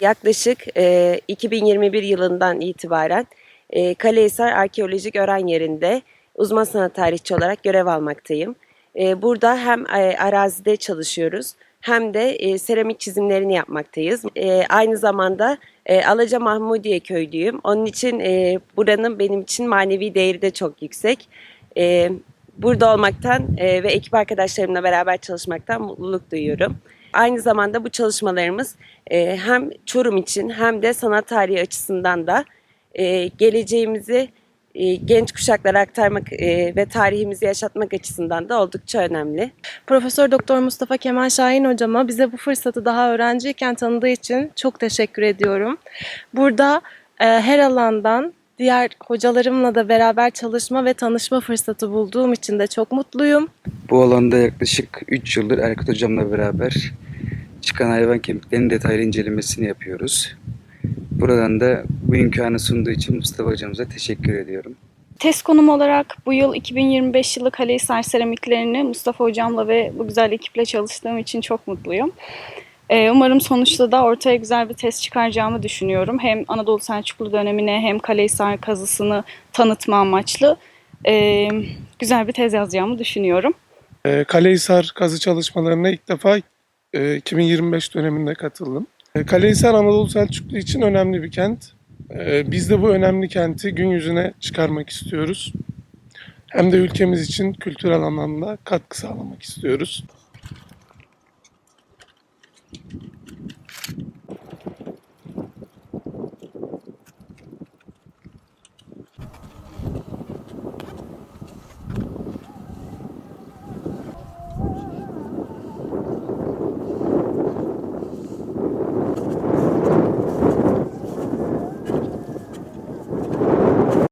Yaklaşık e, 2021 yılından itibaren e, Kalehisar Arkeolojik Öğren Yeri'nde uzman sanat tarihçi olarak görev almaktayım. E, burada hem e, arazide çalışıyoruz hem de e, seramik çizimlerini yapmaktayız. E, aynı zamanda e, Alaca Mahmudiye köylüyüm. Onun için e, buranın benim için manevi değeri de çok yüksek. E, burada olmaktan e, ve ekip arkadaşlarımla beraber çalışmaktan mutluluk duyuyorum. Aynı zamanda bu çalışmalarımız e, hem Çorum için hem de sanat tarihi açısından da e, geleceğimizi e, genç kuşaklara aktarmak e, ve tarihimizi yaşatmak açısından da oldukça önemli. Profesör Doktor Mustafa Kemal Şahin hocama bize bu fırsatı daha öğrenciyken tanıdığı için çok teşekkür ediyorum. Burada e, her alandan diğer hocalarımla da beraber çalışma ve tanışma fırsatı bulduğum için de çok mutluyum. Bu alanda yaklaşık 3 yıldır Erkut Hocam'la beraber çıkan hayvan kemiklerinin detaylı incelemesini yapıyoruz. Buradan da bu imkanı sunduğu için Mustafa Hocamıza teşekkür ediyorum. Test konum olarak bu yıl 2025 yılı Kalehisar seramiklerini Mustafa Hocam'la ve bu güzel ekiple çalıştığım için çok mutluyum. Ee, umarım sonuçta da ortaya güzel bir test çıkaracağımı düşünüyorum. Hem Anadolu Selçuklu dönemine hem Kalehisar kazısını tanıtma amaçlı ee, güzel bir tez yazacağımı düşünüyorum. E, Kalehisar kazı çalışmalarına ilk defa e, 2025 döneminde katıldım. E, Kalehisar Anadolu Selçuklu için önemli bir kent. E, Biz de bu önemli kenti gün yüzüne çıkarmak istiyoruz. Hem de ülkemiz için kültürel anlamda katkı sağlamak istiyoruz.